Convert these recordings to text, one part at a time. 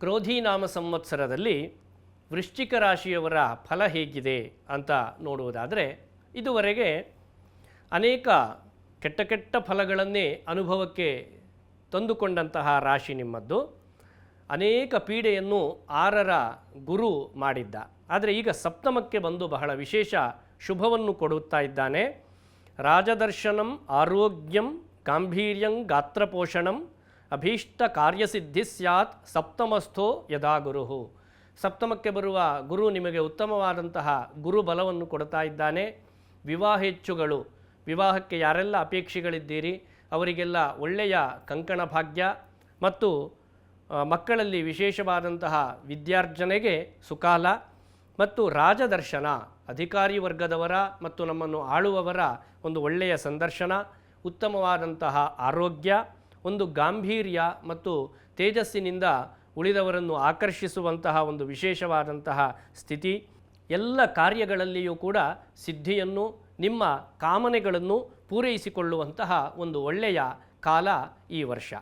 ಕ್ರೋಧಿ ನಾಮ ಸಂವತ್ಸರದಲ್ಲಿ ವೃಶ್ಚಿಕ ರಾಶಿಯವರ ಫಲ ಹೇಗಿದೆ ಅಂತ ನೋಡುವುದಾದರೆ ಇದುವರೆಗೆ ಅನೇಕ ಕೆಟ್ಟ ಕೆಟ್ಟ ಫಲಗಳನ್ನೇ ಅನುಭವಕ್ಕೆ ತಂದುಕೊಂಡಂತಹ ರಾಶಿ ನಿಮ್ಮದ್ದು. ಅನೇಕ ಪೀಡೆಯನ್ನು ಆರರ ಗುರು ಮಾಡಿದ್ದ. ಆದರೆ ಈಗ ಸಪ್ತಮಕ್ಕೆ ಬಂದು ಬಹಳ ವಿಶೇಷ ಶುಭವನ್ನು ಕೊಡುತ್ತಾ ಇದ್ದಾನೆ. ರಾಜದರ್ಶನಂ, ಆರೋಗ್ಯಂ, ಗಾಂಭೀರ್ಯಂ, ಗಾತ್ರಪೋಷಣಂ ಅಭೀಷ್ಟ ಕಾರ್ಯಸಿದ್ಧಿ ಸ್ಯಾತ್ ಸಪ್ತಮಸ್ಥೋ ಯದಾ ಗುರು ಸಪ್ತಮಕ್ಕೆ ಬರುವ ಗುರು ನಿಮಗೆ ಉತ್ತಮವಾದಂತಹ ಗುರು ಬಲವನ್ನು ಕೊಡ್ತಾ ಇದ್ದಾನೆ. ಹೆಚ್ಚುಗಳು ವಿವಾಹಕ್ಕೆ ಯಾರೆಲ್ಲ ಅಪೇಕ್ಷೆಗಳಿದ್ದೀರಿ? ಅವರಿಗೆಲ್ಲ ಒಳ್ಳೆಯ ಕಂಕಣ ಭಾಗ್ಯ ಮತ್ತು ಮಕ್ಕಳಲ್ಲಿ ವಿಶೇಷವಾದಂತಹ ವಿದ್ಯಾರ್ಜನೆಗೆ ಸುಕಾಲ ಮತ್ತು ರಾಜದರ್ಶನ, ಅಧಿಕಾರಿ ವರ್ಗದವರ ಮತ್ತು ನಮ್ಮನ್ನು ಆಳುವವರ ಒಂದು ಒಳ್ಳೆಯ ಸಂದರ್ಶನ, ಉತ್ತಮವಾದಂತಹ ಆರೋಗ್ಯ ಒಂದು ಗಾಂಭೀರ್ಯ ಮತ್ತು ತೇಜಸ್ಸಿನಿಂದ ಉಳಿದವರನ್ನು ಆಕರ್ಷಿಸುವಂತಹ ಒಂದು ವಿಶೇಷವಾದಂತಹ ಸ್ಥಿತಿ. ಎಲ್ಲ ಕಾರ್ಯಗಳಲ್ಲಿಯೂ ಕೂಡ ಸಿದ್ಧಿಯನ್ನು, ನಿಮ್ಮ ಕಾಮನೆಗಳನ್ನು ಪೂರೈಸಿಕೊಳ್ಳುವಂತಹ ಒಂದು ಒಳ್ಳೆಯ ಕಾಲ ಈ ವರ್ಷ.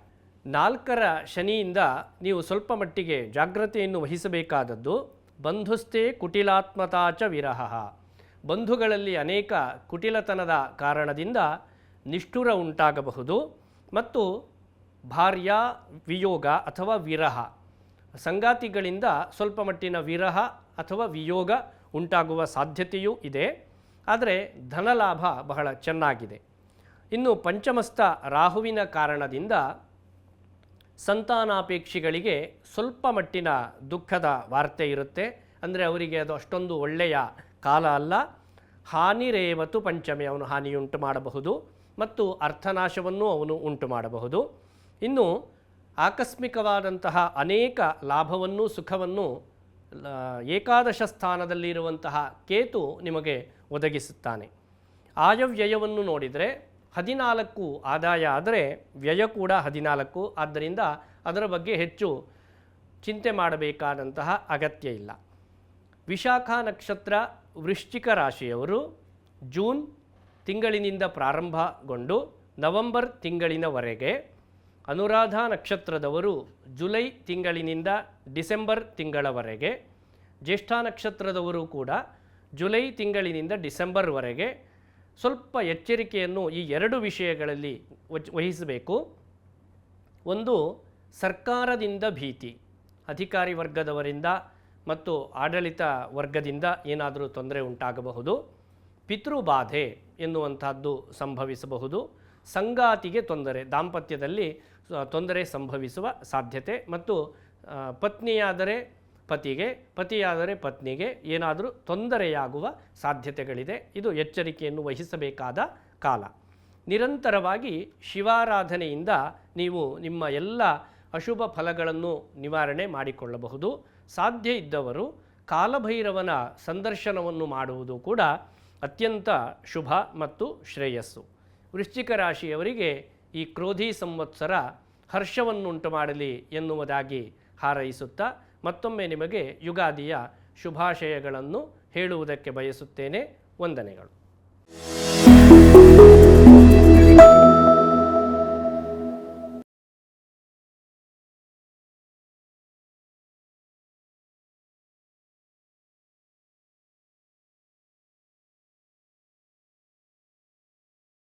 ನಾಲ್ಕರ ಶನಿಯಿಂದ ನೀವು ಸ್ವಲ್ಪ ಮಟ್ಟಿಗೆ ಜಾಗ್ರತೆಯನ್ನು ವಹಿಸಬೇಕಾದದ್ದು, ಬಂಧುಸ್ಥೆ ಕುಟಿಲಾತ್ಮತಾಚ ವಿರಹ. ಬಂಧುಗಳಲ್ಲಿ ಅನೇಕ ಕುಟಿಲತನದ ಕಾರಣದಿಂದ ನಿಷ್ಠುರ ಉಂಟಾಗಬಹುದು ಮತ್ತು ಭಾರ್ಯ, ವಿಯೋಗ ಅಥವಾ ವಿರಹ. ಸಂಗಾತಿಗಳಿಂದ ಸ್ವಲ್ಪ ಮಟ್ಟಿನ ವಿರಹ ಅಥವಾ ವಿಯೋಗ ಉಂಟಾಗುವ ಸಾಧ್ಯತೆಯೂ ಇದೆ. ಆದರೆ ಧನಲಾಭ ಬಹಳ ಚೆನ್ನಾಗಿದೆ. ಇನ್ನು ಪಂಚಮಸ್ಥ ರಾಹುವಿನ ಕಾರಣದಿಂದ ಸಂತಾನಾಪೇಕ್ಷಿಗಳಿಗೆ ಸ್ವಲ್ಪ ಮಟ್ಟಿನ ದುಃಖದ ವಾರ್ತೆ ಇರುತ್ತೆ. ಅಂದರೆ ಅವರಿಗೆ ಅದು ಅಷ್ಟೊಂದು ಒಳ್ಳೆಯ ಕಾಲ ಅಲ್ಲ. ಹಾನಿರೇವತು ಪಂಚಮಿ ಅವನು ಹಾನಿಯುಂಟು ಮಾಡಬಹುದು. ಮತ್ತು ಅರ್ಥನಾಶವನ್ನು ಅವನು ಉಂಟು ಮಾಡಬಹುದು. ಇನ್ನು ಆಕಸ್ಮಿಕವಾದಂತಹ ಅನೇಕ ಲಾಭವನ್ನು ಸುಖವನ್ನು ಏಕಾದಶ ಸ್ಥಾನದಲ್ಲಿರುವಂತಹ ಕೇತು ನಿಮಗೆ ಒದಗಿಸುತ್ತಾನೆ. ಆಯವ್ಯಯವನ್ನು ನೋಡಿದರೆ ಹದಿನಾಲ್ಕು ಆದಾಯ ಆದರೆ ವ್ಯಯ ಕೂಡ ಹದಿನಾಲ್ಕು. ಆದ್ದರಿಂದ ಅದರ ಬಗ್ಗೆ ಹೆಚ್ಚು ಚಿಂತೆ ಮಾಡಬೇಕಾದಂತಹ ಅಗತ್ಯ ಇಲ್ಲ. ವಿಶಾಖ ನಕ್ಷತ್ರ ವೃಶ್ಚಿಕ ರಾಶಿಯವರು ಜೂನ್ ತಿಂಗಳಿನಿಂದ ಪ್ರಾರಂಭಗೊಂಡು ನವೆಂಬರ್ ತಿಂಗಳಿನವರೆಗೆ ಅನುರಾಧ ನಕ್ಷತ್ರದವರು ಜುಲೈ ತಿಂಗಳಿನಿಂದ ಡಿಸೆಂಬರ್ ತಿಂಗಳವರೆಗೆ, ಜ್ಯೇಷ್ಠ ನಕ್ಷತ್ರದವರು ಕೂಡ ಜುಲೈ ತಿಂಗಳಿನಿಂದ ಡಿಸೆಂಬರ್ವರೆಗೆ ಸ್ವಲ್ಪ ಎಚ್ಚರಿಕೆಯನ್ನು ಈ ಎರಡು ವಿಷಯಗಳಲ್ಲಿ ವಹಿಸಬೇಕು. ಒಂದು, ಸರ್ಕಾರದಿಂದ ಭೀತಿ, ಅಧಿಕಾರಿ ವರ್ಗದವರಿಂದ ಮತ್ತು ಆಡಳಿತ ವರ್ಗದಿಂದ ಏನಾದರೂ ತೊಂದರೆ ಉಂಟಾಗಬಹುದು. ಪಿತೃಬಾಧೆ ಎನ್ನುವಂಥದ್ದು ಸಂಭವಿಸಬಹುದು. ಸಂಗಾತಿಗೆ ತೊಂದರೆ, ದಾಂಪತ್ಯದಲ್ಲಿ ತೊಂದರೆ ಸಂಭವಿಸುವ ಸಾಧ್ಯತೆ ಮತ್ತು ಪತ್ನಿಯಾದರೆ ಪತಿಗೆ, ಪತಿಯಾದರೆ ಪತ್ನಿಗೆ ಏನಾದರೂ ತೊಂದರೆಯಾಗುವ ಸಾಧ್ಯತೆಗಳಿದೆ. ಇದು ಎಚ್ಚರಿಕೆಯನ್ನು ವಹಿಸಬೇಕಾದ ಕಾಲ. ನಿರಂತರವಾಗಿ ಶಿವಾರಾಧನೆಯಿಂದ ನೀವು ನಿಮ್ಮ ಎಲ್ಲ ಅಶುಭ ಫಲಗಳನ್ನು ನಿವಾರಣೆ ಮಾಡಿಕೊಳ್ಳಬಹುದು. ಸಾಧ್ಯ ಇದ್ದವರು ಕಾಲಭೈರವನ ಸಂದರ್ಶನವನ್ನು ಮಾಡುವುದು ಕೂಡ ಅತ್ಯಂತ ಶುಭ ಮತ್ತು ಶ್ರೇಯಸ್ಸು. ವೃಶ್ಚಿಕ ರಾಶಿಯವರಿಗೆ ಈ ಕ್ರೋಧಿ ಸಂವತ್ಸರ ಹರ್ಷವನ್ನುಂಟು ಮಾಡಲಿ ಎನ್ನುವುದಾಗಿ ಹಾರೈಸುತ್ತಾ ಮತ್ತೊಮ್ಮೆ ನಿಮಗೆ ಯುಗಾದಿಯ ಶುಭಾಶಯಗಳನ್ನು ಹೇಳುವುದಕ್ಕೆ ಬಯಸುತ್ತೇನೆ. ವಂದನೆಗಳು.